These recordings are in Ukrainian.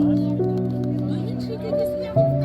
До ну, інший дядя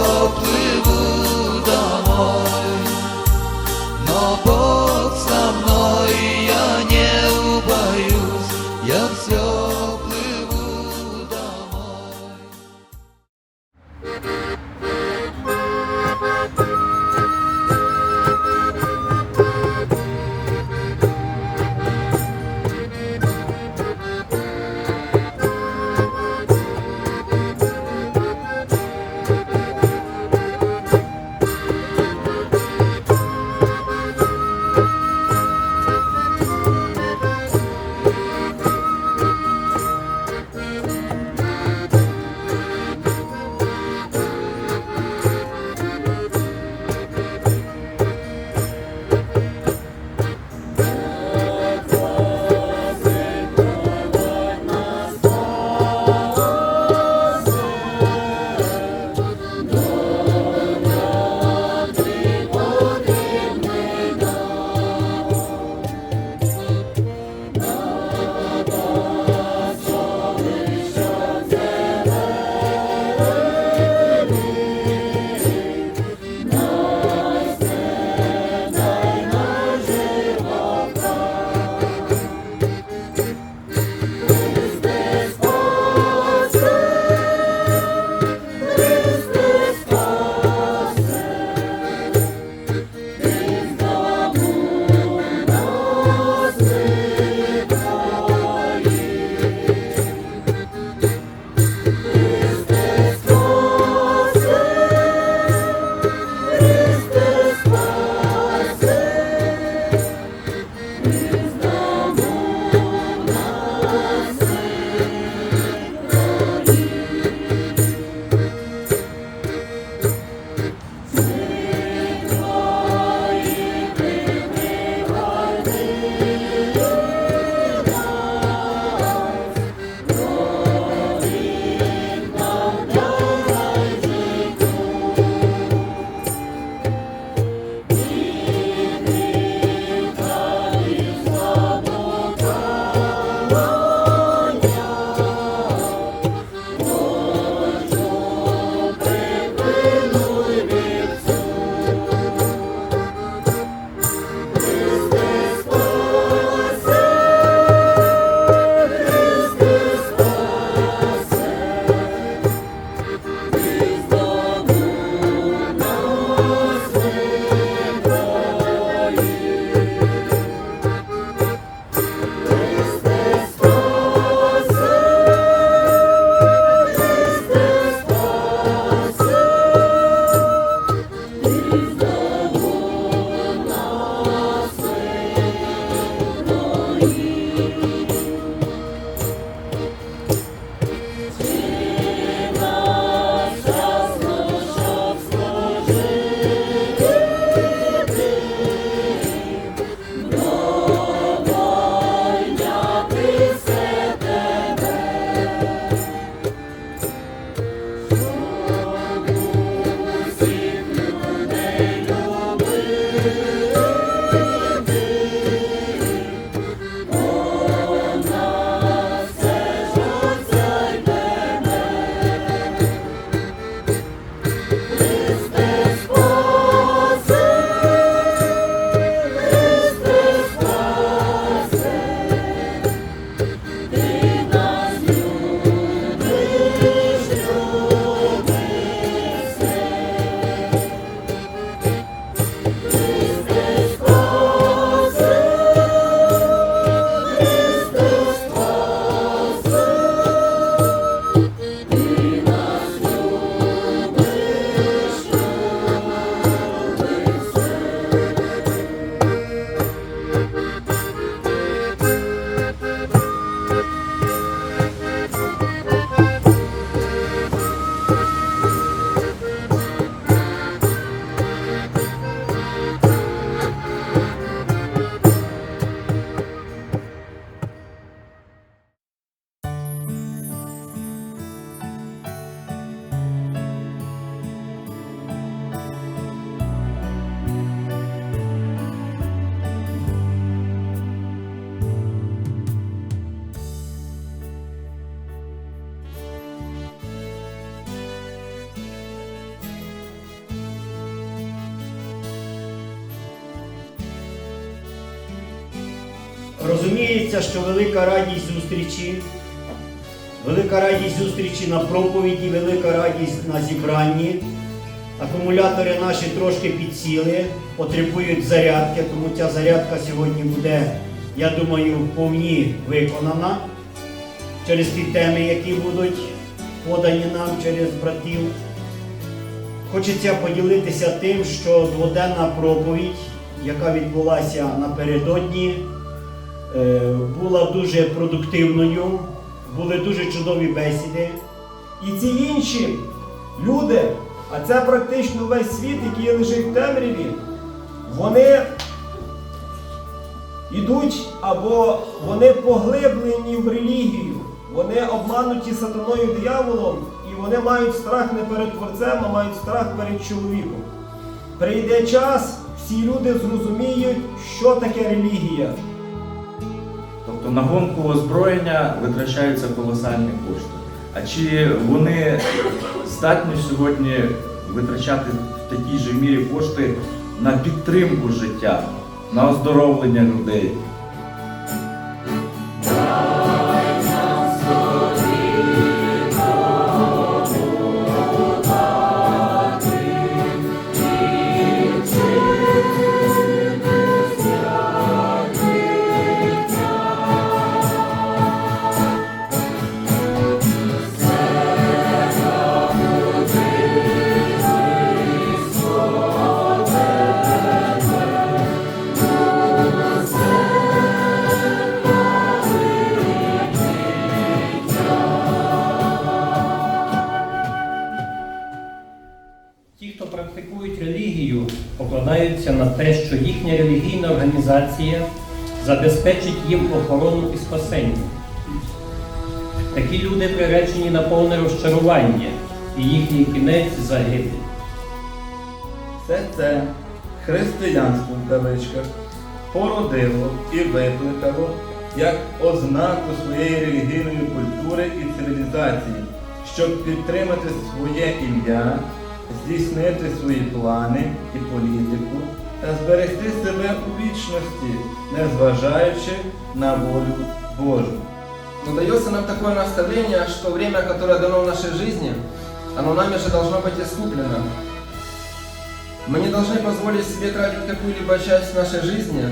я все Розуміється, що велика радість зустрічі, велика радість зустрічі на проповіді, велика радість на зібранні. Акумулятори наші трошки підсіли, потребують зарядки, тому ця зарядка сьогодні буде, я думаю, вповні виконана через ті теми, які будуть подані нам через братів. Хочеться поділитися тим, що дводенна проповідь, яка відбулася напередодні, була дуже продуктивною, були дуже чудові бесіди. І ці інші люди, а це практично весь світ, який лежить в темряві, вони йдуть або вони поглиблені в релігію, вони обмануті сатаною дияволом, і вони мають страх не перед творцем, а мають страх перед чоловіком. Прийде час, всі люди зрозуміють, що таке релігія. Тобто на гонку озброєння витрачаються колосальні кошти. А чи вони здатні сьогодні витрачати в такій же мірі кошти на підтримку життя, на оздоровлення людей? Організація забезпечить їм охорону і спасення. Такі люди приречені на повне розчарування і їхній кінець загибель. Все це християнство в кавичках породило і викликало як ознаку своєї релігійної культури і цивілізації, щоб підтримати своє ім'я, здійснити свої плани і політику та зберегти себе у вічності, незважаючи на волю Божу. Но дается нам такое наставление, что время, которое дано в нашей жизни, оно нами же должно быть искуплено. Мы не должны позволить себе тратить какую-либо часть нашей жизни,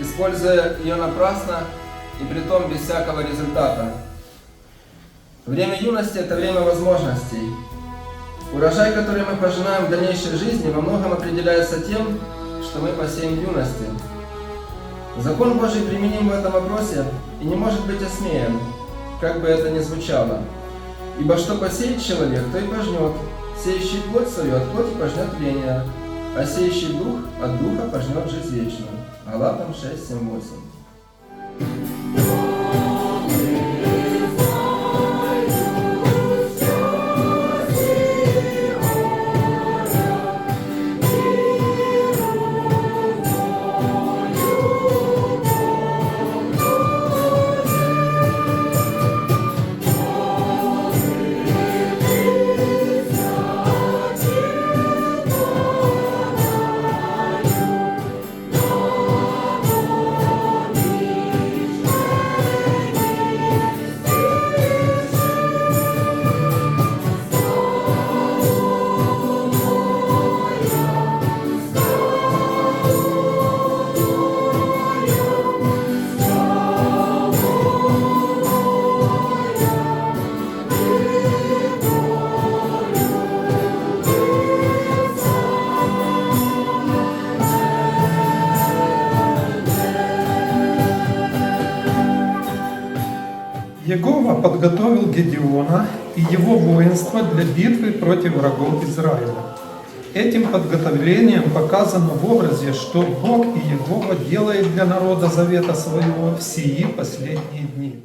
используя ее напрасно и притом без всякого результата. Время юности – это время возможностей. Урожай, который мы пожинаем в дальнейшей жизни, во многом определяется тем, что мы посеем юности. Закон Божий применим в этом вопросе и не может быть осмеян, как бы это ни звучало. Ибо что посеет человек, то и пожнет. Сеющий плоть свою от плоти пожнет тление, а сеющий дух от духа пожнет жизнь вечную. Галатам 6, 7, 8. Егова подготовил Гедеона и его воинство для битвы против врагов Израиля. Этим подготовлением показано в образе, что Бог и Егова делает для народа завета своего в сии последние дни.